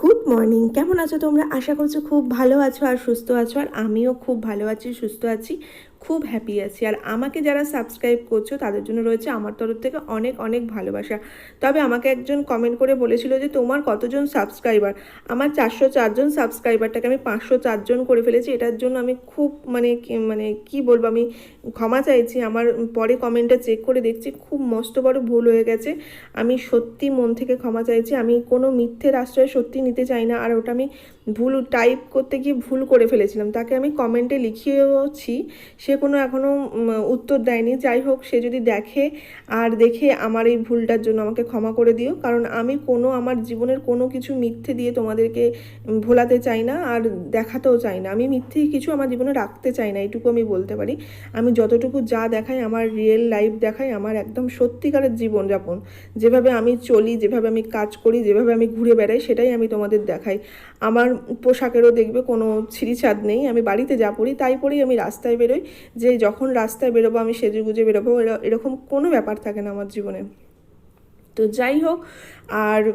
Good morning কেমন আছো তোমরা? আশা করছ খুব ভালো আছো আর সুস্থ আছো, আর আমিও খুব ভালো আছি, সুস্থ আছি। খুব হ্যাপি আছি। আর আমাকে যারা সাবস্ক্রাইব করছ, তাদের জন্য রয়েছে আমার তরফ থেকে অনেক অনেক ভালোবাসা। তবে আমাকে একজন কমেন্ট করে বলেছিল যে, তোমার কতজন সাবস্ক্রাইবার আমার চারশো চারজন সাবস্ক্রাইবারটাকে আমি পাঁচশো চারজন করে ফেলেছি। এটার জন্য আমি খুব মানে মানে কি বলব, আমি ক্ষমা চাইছি। আমার পরে কমেন্টটা চেক করে দেখছি, খুব মস্ত বড় ভুল হয়ে গেছে। আমি সত্যি মন থেকে ক্ষমা চাইছি। আমি কোনো মিথ্যের আশ্রয় সত্যি নিতে চাই না। আর ওটা আমি ভুল টাইপ করতে গিয়ে ভুল করে ফেলেছিলাম। তাকে আমি কমেন্টে লিখিয়েওছি, সে কোনো এখনও উত্তর দেয়নি। যাই হোক, সে যদি দেখে আর দেখে আমার এই ভুলটার জন্য আমাকে ক্ষমা করে দিও। কারণ আমি কোনো, আমার জীবনের কোনো কিছু মিথ্যে দিয়ে তোমাদেরকে ভোলাতে চাই না আর দেখাতেও চাই না। আমি মিথ্যে কিছু আমার জীবনে রাখতে চাই না এইটুকু আমি বলতে পারি। আমি যতটুকু যা দেখাই, আমার রিয়েল লাইফ দেখাই, আমার একদম সত্যিকারের জীবনযাপন। যেভাবে আমি চলি, যেভাবে আমি কাজ করি, যেভাবে আমি ঘুরে বেড়াই, সেটাই আমি তোমাদের দেখাই। আমার পোশাকেরও দেখবে কোনো ছিঁড়িছাদ নেই, আমি বাড়িতে যা পড়ি তাই পরেই আমি রাস্তায় বেরোই, যে যখন রাস্তায় বেরোবো আমি সেজে গুজে বেরোবো, এরা- এরকম কোনো ব্যাপার থাকে না আমার জীবনে। তো যাই হোক, আর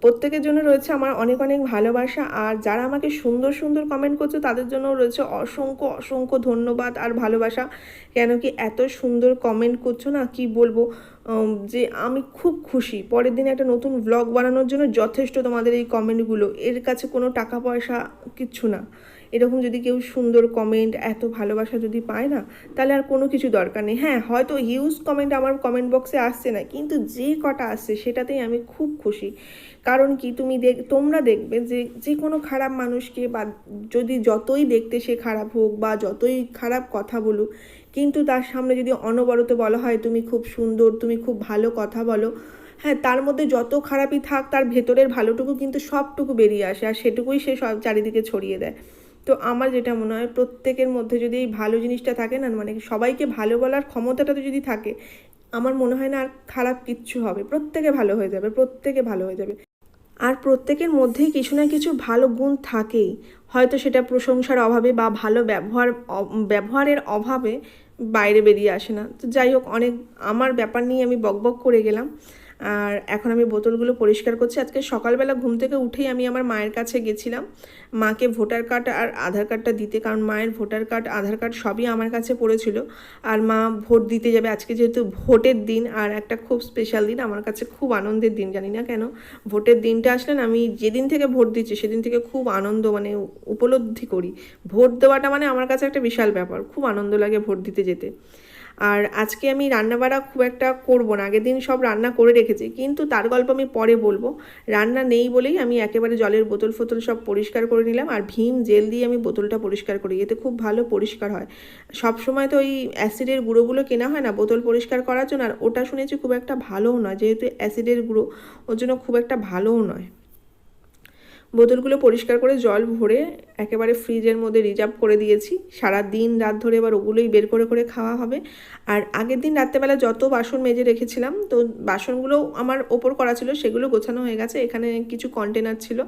প্রত্যেকের জন্য রয়েছে আমার অনেক অনেক ভালোবাসা, আর যারা আমাকে সুন্দর সুন্দর কমেন্ট করছে তাদের জন্য রয়েছে অসংখ্য অসংখ্য ধন্যবাদ আর ভালোবাসা। কেন কি এত সুন্দর কমেন্ট করছ না, কি বলব? যে আমি খুব খুশি। পরের দিনে একটা নতুন ব্লগ বানানোর জন্য যথেষ্ট তোমাদের এই কমেন্টগুলো এর কাছে কোনো টাকা পয়সা কিচ্ছু না। এরকম যদি কেউ সুন্দর কমেন্ট এত ভালোবাসা যদি পায় না, তাহলে আর কোনো কিছু দরকার নেই। হ্যাঁ হয়তো হিউজ কমেন্ট আমার কমেন্ট বক্সে আসছে না, কিন্তু যে কটা আসছে সেটাতেই আমি খুব খুশি। কারণ কি, তুমি দেখ, তোমরা দেখবে যে যে কোনো খারাপ মানুষকে বা যদি যতই দেখতে সে খারাপ হোক বা যতই খারাপ কথা বলুক, কিন্তু তার সামনে যদি অনবরত বলা হয়, তুমি খুব সুন্দর, তুমি খুব ভালো কথা বলো হ্যাঁ তার মধ্যে যত খারাপই থাক, তার ভেতরের ভালোটুকু কিন্তু সবটুকু বেরিয়ে আসে, আর সেটুকুই সে সব চারিদিকে ছড়িয়ে দেয়। তো আমার যেটা মনে হয়, প্রত্যেকের মধ্যে যদি এই ভালো জিনিসটা থাকে না মানে সবাইকে ভালো বলার ক্ষমতাটা তো যদি থাকে, আমার মনে হয় না আর খারাপ কিচ্ছু হবে। প্রত্যেকে ভালো হয়ে যাবে, প্রত্যেকে ভালো হয়ে যাবে। আর প্রত্যেকের মধ্যেই কিছু না কিছু ভালো গুণ থাকেই। হয়তো সেটা প্রশংসার অভাবে বা ভালো ব্যবহার ব্যবহারের অভাবে বাইরে বেরিয়ে আসে না। তো যাই হোক, অনেক, আমার ব্যাপার নিয়ে আমি বকবক করে গেলাম। আর এখন আমি বোতলগুলো পরিষ্কার করছি। আজকে সকালবেলা ঘুম থেকে উঠেই আমি আমার মায়ের কাছে গেছিলাম। মাকে ভোটার কার্ড আর আধার কার্ডটা দিতে, কারণ মায়ের ভোটার কার্ড, আধার কার্ড সবই আমার কাছে পড়েছিল। আর মা ভোট দিতে যাবে। আজকে যেহেতু ভোটের দিন আর একটা খুব স্পেশাল দিন, আমার কাছে খুব আনন্দের দিন, জানি না কেন। ভোটের দিনটা আসলে না, আমি যেদিন থেকে ভোট দিচ্ছি, সেদিন থেকে খুব আনন্দ মানে উপলব্ধি করি। ভোট দেওয়াটা মানে আমার কাছে একটা বিশাল ব্যাপার, খুব আনন্দ লাগে ভোট দিতে যেতে। আর আজকে আমি রান্নাবাড়া খুব একটা করব না। আগের দিন সব রান্না করে রেখেছি, কিন্তু তার গল্প আমি পরে বলব। রান্না নেই বলেই আমি একেবারে জলের বোতল ফোতল সব পরিষ্কার করে নিলাম আর ভীম জেল দিয়ে আমি বোতলটা পরিষ্কার করি, এতে খুব ভালো পরিষ্কার হয়। সব সময় তো ওই অ্যাসিডের গুঁড়োগুলো কেনা হয় না বোতল পরিষ্কার করার জন্য, আর ওটা শুনেছি খুব একটা ভালোও নয়, যেহেতু অ্যাসিডের গুঁড়ো ওর জন্য খুব একটা ভালোও নয়। বোতলগুলো পরিষ্কার করে জল ভরে একেবারে ফ্রিজের মধ্যে রিজার্ভ করে দিয়েছি। সারা দিন রাত ধরে এবার ওগুলোই বের করে করে খাওয়া হবে। আর আগের দিন রাত্রেবেলা যত বাসন মেজে রেখেছিলাম, তো বাসনগুলো আমার ওপর করা ছিল, সেগুলো গোছানো হয়ে গেছে। এখানে কিছু কন্টেনার ছিল,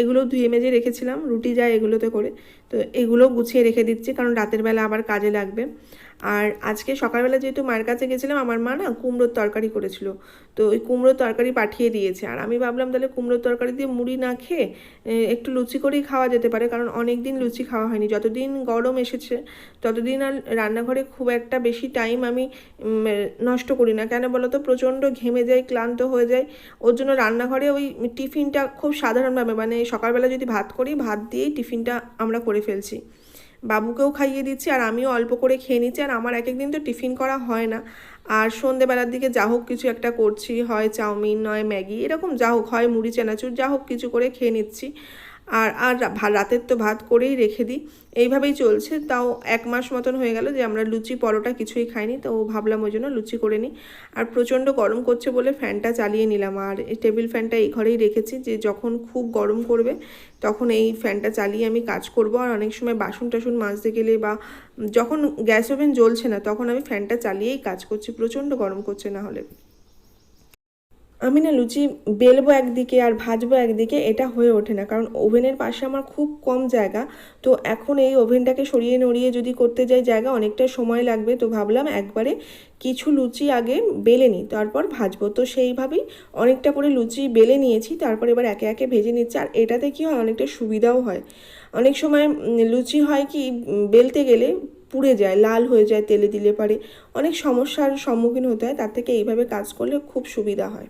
এগুলো ধুয়ে মেজে রেখেছিলাম, রুটি যায় এগুলোতে করে। তো এগুলো গুছিয়ে রেখে দিচ্ছি, কারণ রাতের বেলা আবার কাজে লাগবে। আর আজকে সকালবেলা যেহেতু মায়ের কাছে গেছিলাম, আমার মা না কুমড়োর তরকারি করেছিল। তো ওই কুমড়োর তরকারি পাঠিয়ে দিয়েছে। আর আমি ভাবলাম তাহলে কুমড়োর তরকারি দিয়ে মুড়ি না খেয়ে একটু লুচি করেই খাওয়া যেতে পারে, কারণ অনেক দিন লুচি খাওয়া হয়নি। যতদিন গরম এসেছে, ততদিন আর রান্নাঘরে খুব একটা বেশি টাইম আমি নষ্ট করি না। কেন বলো তো প্রচণ্ড ঘেমে যাই, ক্লান্ত হয়ে যায় ওর জন্য রান্নাঘরে ওই টিফিনটা খুব সাধারণভাবে মানে সকালবেলা যদি ভাত করি, ভাত দিয়েই টিফিনটা আমরা করে ফেলছি। বাবুকেও খাইয়ে দিচ্ছি আর আমিও অল্প করে খেয়ে নিচ্ছি আর আমার এক একদিন তো টিফিন করা হয় না। আর সন্ধেবেলার দিকে যা হোক কিছু একটা করছি, হয় চাউমিন, নয় ম্যাগি, এরকম যা হোক, হয় মুড়ি, চানাচুর, যা হোক কিছু করে খেয়ে নিচ্ছি। আর আর রাতের তো ভাত করেই রেখে দিই। এইভাবেই চলছে। তাও এক মাস মতন হয়ে গেল যে আমরা লুচি পরোটা কিছুই খাইনি, তো ভাবলাম ওই জন্য লুচি করে নিই। আর প্রচণ্ড গরম করছে বলে ফ্যানটা চালিয়ে নিলাম। আর এই টেবিল ফ্যানটা এই ঘরেই রেখেছি যে যখন খুব গরম করবে তখন এই ফ্যানটা চালিয়ে আমি কাজ করব। আর অনেক সময় বাসন টাসন মাজতে গেলে বা যখন গ্যাস ওভেন জ্বলছে না তখন আমি ফ্যানটা চালিয়েই কাজ করছি। প্রচণ্ড গরম করছে না হলে। আমি না লুচি বেলবো একদিকে আর ভাজবো একদিকে, এটা হয়ে ওঠে না। কারণ ওভেনের পাশে আমার খুব কম জায়গা, তো এখন এই ওভেনটাকে সরিয়ে নড়িয়ে যদি করতে যাই জায়গা, অনেকটা সময় লাগবে। তো ভাবলাম একবারে কিছু লুচি আগে বেলে নিই, তারপর ভাজবো। তো সেইভাবেই অনেকটা করে লুচি বেলে নিয়েছি, তারপর এবার একে একে ভেজে নিচ্ছি। আর এটাতে কি হয়, অনেকটা সুবিধাও হয়। অনেক সময় লুচি হয় কি, বেলতে গেলে পুড়ে যায়, লাল হয়ে যায়, তেলে দিলে পারে। অনেক সমস্যার সম্মুখীন হতে হয়, তার থেকে এইভাবে কাজ করলে খুব সুবিধা হয়।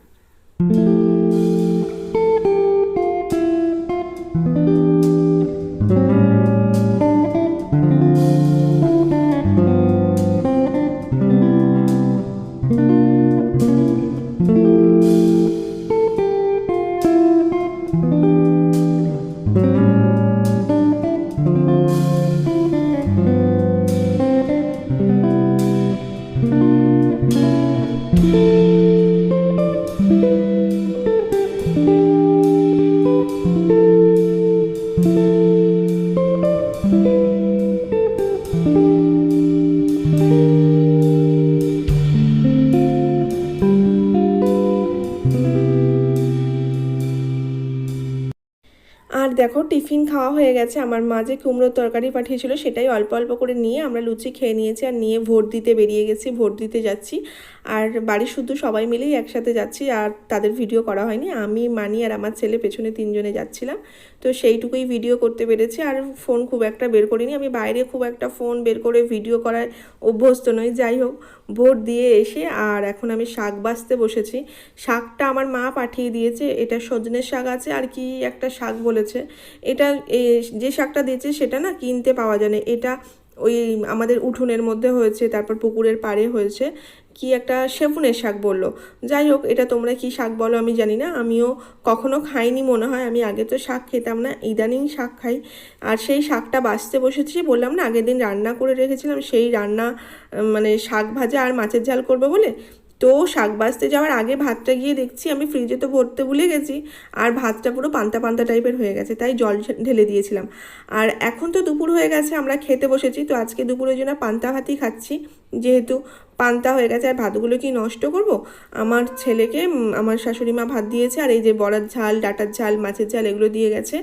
আর দেখো, টিফিন খাওয়া হয়ে গেছে। আমার মা যে কুমড়োর তরকারি পাঠিয়েছিল, সেটাই অল্প অল্প করে নিয়ে আমরা লুচি খেয়ে নিয়েছি আর নিয়ে ভোট দিতে বেরিয়ে গেছি ভোট দিতে যাচ্ছি। আর বাড়ির শুধু সবাই মিলেই একসাথে যাচ্ছি, আর তাদের ভিডিও করা হয়নি। আমি, মানি আর আমার ছেলে পেছনে তিনজনে যাচ্ছিলাম। তো সেইটুকুই ভিডিও করতে পেরেছি। আর ফোন খুব একটা বের করিনি। আমি বাইরে খুব একটা ফোন বের করে ভিডিও করায় অভ্যস্ত নই। যাই হোক ভোট দিয়ে এসে আর এখন আমি শাক বাছতে বসেছি। শাকটা আমার মা পাঠিয়ে দিয়েছে। এটা সজনের শাক আছে। আর কি একটা শাক বলেছে। এটা যে শাকটা দিয়েছে সেটা না কিনতে পাওয়া যায় না। এটা ওই আমাদের উঠোনের মধ্যে হয়েছে, তারপর পুকুরের পাড়ে হয়েছে। কি একটা সেফুনের শাক বলল। যাই হোক, এটা তোমরা কি শাক বলো আমি জানি না। আমিও কখনো খাইনি মনে হয়। আমি আগে তো শাক খেতাম না, ইদানিং শাক খাই। আর সেই শাকটা বাছতে বসেছি, বললাম না, আগের দিন রান্না করে রেখেছিলাম, সেই রান্না মানে শাক ভাজা আর মাছের ঝাল করবে বলে। তো শাক বাছতে যাওয়ার আগে ভাতটা গিয়ে দেখছি, আমি ফ্রিজে তো ভরতে ভুলে গেছি। আর ভাতটা পুরো পান্তা পান্তা টাইপের হয়ে গেছে, তাই জল ঢেলে দিয়েছিলাম। আর এখন তো দুপুর হয়ে গেছে, আমরা খেতে বসেছি। তো আজকে দুপুরের জন্য পান্তা ভাতই খাচ্ছি। যেহেতু পান্তা হয়ে গেছে, আর ভাতগুলো কি নষ্ট করব? আমার ছেলেকে আমার শাশুড়ি মা ভাত দিয়েছে, আর এই যে বড়ার ঝাল, ডাটার ঝাল, মাছের ঝাল এগুলো দিয়ে গেছে।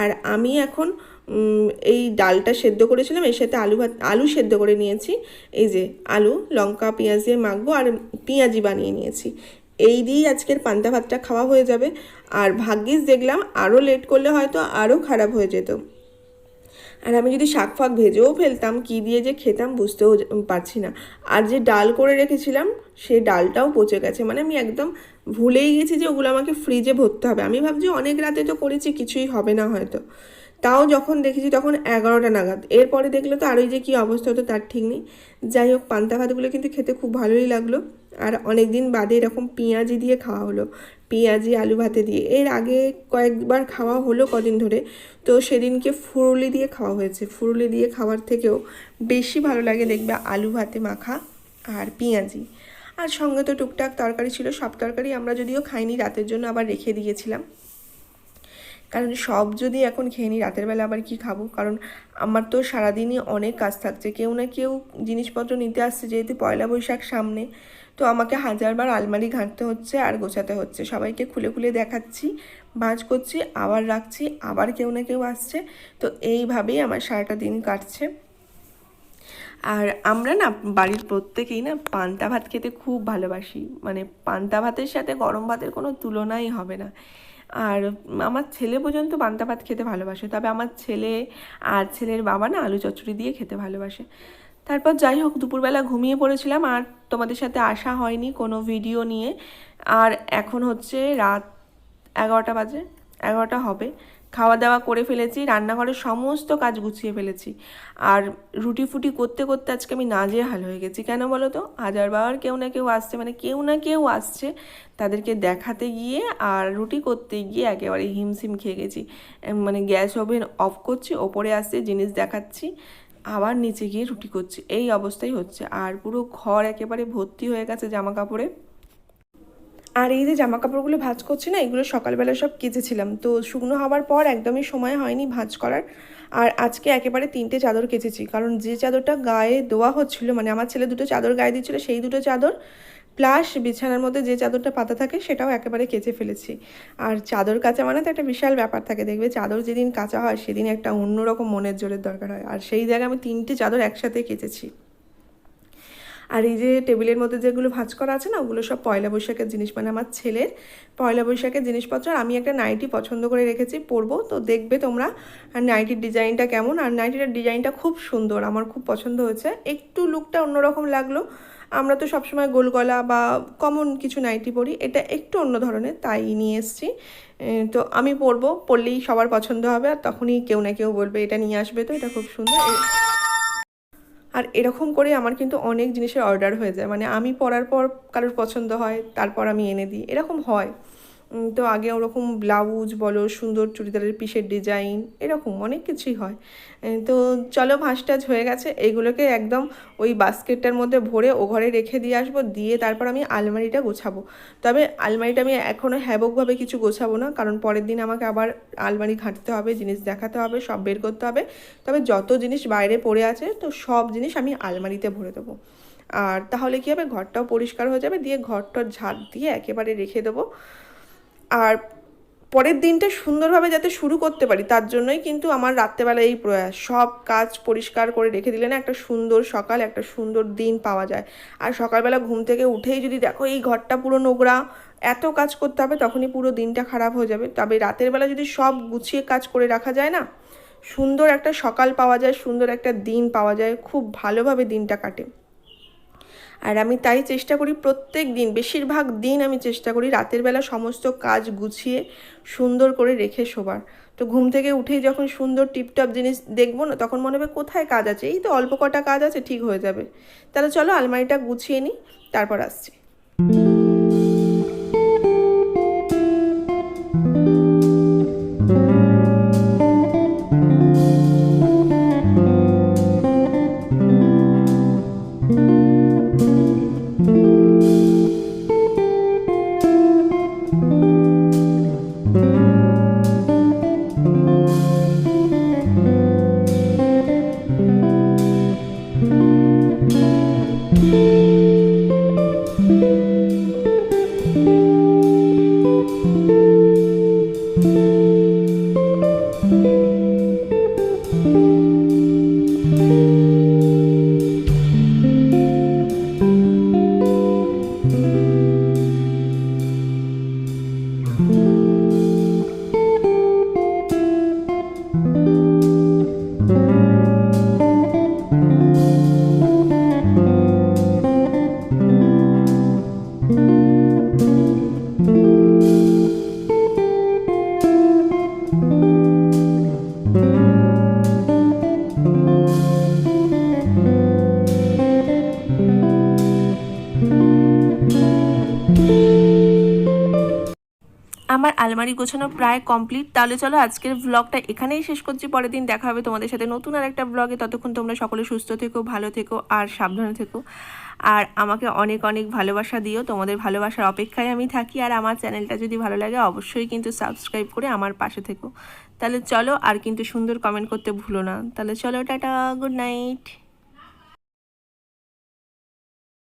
আর আমি এখন এই ডালটা সেদ্ধ করেছিলাম, এর সাথে আলু ভাত, আলু সেদ্ধ করে নিয়েছি। এই যে আলু, লঙ্কা, পেঁয়াজ দিয়ে মাখবো, আর পেঁয়াজি বানিয়ে নিয়েছি। এই দিয়েই আজকের পান্তা ভাতটা খাওয়া হয়ে যাবে। আর ভাগ্যিস দেখলাম আরও লেট করলে হয়তো আরও খারাপ হয়ে যেত। আর আমি যদি শাক ফাক ভেজেও ফেলতাম, কী দিয়ে যে খেতাম বুঝতেও পারছি না। আর যে ডাল করে রেখেছিলাম, সে ডালটাও পচে গেছে। মানে আমি একদম ভুলেই গেছি যে ওগুলো আমাকে ফ্রিজে ভরতে হবে। আমি ভাবছি অনেক রাতে তো করেছি, কিছুই হবে না হয়তো। তাও যখন দেখেছি তখন এগারোটা নাগাদ। এরপরে দেখল তো আরোই যে কী অবস্থা হতো তার ঠিক নেই। যাই হোক, পান্তা ভাতগুলো কিন্তু খেতে খুব ভালোই লাগল। আর অনেক দিন বাদে এরকম পেঁয়াজি দিয়ে খাওয়া হলো। পেঁয়াজি, আলু ভাতে দিয়ে। এর আগে কয়েকবার খাওয়া হলো কদিন ধরে। তো সেদিনকে ফুরুলি দিয়ে খাওয়া হয়েছে। ফুরুলি দিয়ে খাওয়ার থেকেও বেশি ভালো লাগে দেখবে আলু ভাতে মাখা আর পেঁয়াজি। আর সঙ্গে তো টুকটাক তরকারি ছিল। সব তরকারি আমরা যদিও খাইনি, রাতের জন্য আবার রেখে দিয়েছিলাম। কারণ সব যদি এখন খেয়ে নিই, রাতের বেলা আবার কি খাব? কারণ আমার তো সারাদিনই অনেক কাজ থাকছে। কেউ না কেউ জিনিসপত্র নিতে আসছে, যেহেতু পয়লা বৈশাখ সামনে। তো আমাকে হাজারবার আলমারি ঘাঁটতে হচ্ছে আর গোছাতে হচ্ছে। সবাইকে খুলে খুলে দেখাচ্ছি, ভাঁজ করছি, আবার রাখছি, আবার কেউ না কেউ আসছে। তো এইভাবেই আমার সারাটা দিন কাটছে। আর আমরা না বাড়ির প্রত্যেকেই না পান্তা ভাত খেতে খুব ভালোবাসি। মানে পান্তা ভাতের সাথে গরম ভাতের কোনো তুলনাই হবে না। আর আমার ছেলে পর্যন্ত পান্তা ভাত খেতে ভালোবাসে। তবে আমার ছেলে আর ছেলের বাবা না আলু চচ্চড়ি দিয়ে খেতে ভালোবাসে। তারপর যাই হোক, দুপুরবেলা ঘুমিয়ে পড়েছিলাম আর তোমাদের সাথে আসা হয়নি কোনো ভিডিও নিয়ে। আর এখন হচ্ছে রাত এগারোটা বাজে, এগারোটা হবে। খাওয়া দাওয়া করে ফেলেছি, রান্নাঘরের সমস্ত কাজ গুছিয়ে ফেলেছি। আর রুটি ফুটি করতে করতে আজকে আমি নাজেহাল হয়ে গেছি। কেন বলো তো? হাজার বাবার কেউ না কেউ আসছে মানে কেউ না কেউ আসছে তাদেরকে দেখাতে গিয়ে আর রুটি করতে গিয়ে একেবারে হিমশিম খেয়ে গেছি। মানে গ্যাস ওভেন অফ করছি, ওপরে আসছে জিনিস দেখাচ্ছি। আবার নিচে গিয়ে রুটি করছি। এই অবস্থাই হচ্ছে। আর পুরো ঘর একেবারে ভর্তি হয়ে গেছে জামা কাপড়ে আর এই যে জামা কাপড়গুলো ভাজ করছি না, এগুলো সকালবেলা সব কেচেছিলাম। তো শুকনো হওয়ার পর একদমই সময় হয়নি ভাজ করার। আর আজকে একেবারে তিনটে চাদর কেচেছি। কারণ যে চাদরটা গায়ে দেওয়া হচ্ছিল মানে আমার ছেলে দুটো চাদর গায়ে দিচ্ছিল, সেই দুটো চাদর প্লাস বিছানার মধ্যে যে চাদরটা পাতা থাকে সেটাও একেবারে কেচে ফেলেছি। আর চাদর কাচা মানে তো একটা বিশাল ব্যাপার থাকে, দেখবে চাদর যেদিন কাচা হয় সেদিন একটা অন্যরকম মনের জোরের দরকার হয়। আর সেই জায়গায় আমি তিনটে চাদর একসাথে কেচেছি। আর এই যে টেবিলের মধ্যে যেগুলো ভাঁজ করা আছে না, ওগুলো সব পয়লা বৈশাখের জিনিস মানে আমার ছেলের পয়লা বৈশাখের জিনিসপত্র আর আমি একটা নাইটি পছন্দ করে রেখেছি পরবো। তো দেখবে তোমরা আর নাইটির ডিজাইনটা কেমন? আর নাইটিটার ডিজাইনটা খুব সুন্দর, আমার খুব পছন্দ হয়েছে। একটু লুকটা অন্যরকম লাগল আমরা তো সবসময় গোল গলা বা কমন কিছু নাইটি পরি এটা একটু অন্য ধরনের, তাই নিয়ে এসছি। তো আমি পরবো পরলেই সবার পছন্দ হবে, আর তখনই কেউ না কেউ বলবে, এটা নিয়ে আসবে তো, এটা খুব সুন্দর। আর এরকম করে আমার কিন্তু অনেক জিনিসের অর্ডার হয়ে যায়। মানে আমি পরার পর কারোর পছন্দ হয়, তারপর আমি এনে দিই। এরকম হয়। তো আগে ওরকম ব্লাউজ বলো, সুন্দর চুড়িদারের পিসের ডিজাইন, এরকম অনেক কিছুই হয়। তো চলো ভাঁজ টাজ হয়ে গেছে এইগুলোকে একদম ওই বাস্কেটটার মধ্যে ভরে ও ঘরে রেখে দিয়ে আসব, দিয়ে তারপর আমি আলমারিটা গোছাবো। তবে আলমারিটা আমি এখনও হ্যাবকভাবে কিছু গোছাবো না, কারণ পরের দিন আমাকে আবার আলমারি ঘাঁটতে হবে, জিনিস দেখাতে হবে, সব বের করতে হবে। তবে যত জিনিস বাইরে পড়ে আছে, তো সব জিনিস আমি আলমারিতে ভরে দেবো। আর তাহলে কী হবে, ঘরটাও পরিষ্কার হয়ে যাবে, দিয়ে ঘরটা ঝাড় দিয়ে একেবারে রেখে দেবো। আর পরের দিনটা সুন্দরভাবে যাতে শুরু করতে পারি, তার জন্যই কিন্তু আমার রাত্রেবেলা এই প্রয়াস। সব কাজ পরিষ্কার করে রেখে দিলে না একটা সুন্দর সকাল, একটা সুন্দর দিন পাওয়া যায়। আর সকালবেলা ঘুম থেকে উঠেই যদি দেখো এই ঘরটা পুরো নোংরা, এত কাজ করতে হবে তখনই পুরো দিনটা খারাপ হয়ে যাবে। তবে রাতের বেলা যদি সব গুছিয়ে কাজ করে রাখা যায় না, সুন্দর একটা সকাল পাওয়া যায়, সুন্দর একটা দিন পাওয়া যায়, খুব ভালোভাবে দিনটা কাটে। আর আমি তাই চেষ্টা করি প্রত্যেক দিন, বেশিরভাগ দিন আমি চেষ্টা করি রাতের বেলা সমস্ত কাজ গুছিয়ে সুন্দর করে রেখে শোবার। তো ঘুম থেকে উঠেই যখন সুন্দর টিপটপ জিনিস দেখব না, তখন মনে হবে কোথায় কাজ আছে? এই তো অল্প কটা কাজ আছে, ঠিক হয়ে যাবে। তাহলে চলো আলমারিটা গুছিয়ে নিই, তারপর আসছি। আমার আলমারি গোছানো প্রায় কমপ্লিট তাহলে চলো আজকের ব্লগটা এখানেই শেষ করছি। পরের দিন দেখা হবে তোমাদের সাথে নতুন আর একটা ব্লগে ততক্ষণ তোমরা সকলে সুস্থ থেকো, ভালো থেকো আর সাবধানে থেকো। আর আমাকে অনেক অনেক ভালোবাসা দিও। তোমাদের ভালোবাসার অপেক্ষায় আমি থাকি। আর আমার চ্যানেলটা যদি ভালো লাগে, অবশ্যই কিন্তু সাবস্ক্রাইব করে আমার পাশে থেকো। তাহলে চলো আর কিন্তু সুন্দর কমেন্ট করতে ভুলো না। তাহলে চলো, টাটা গুড নাইট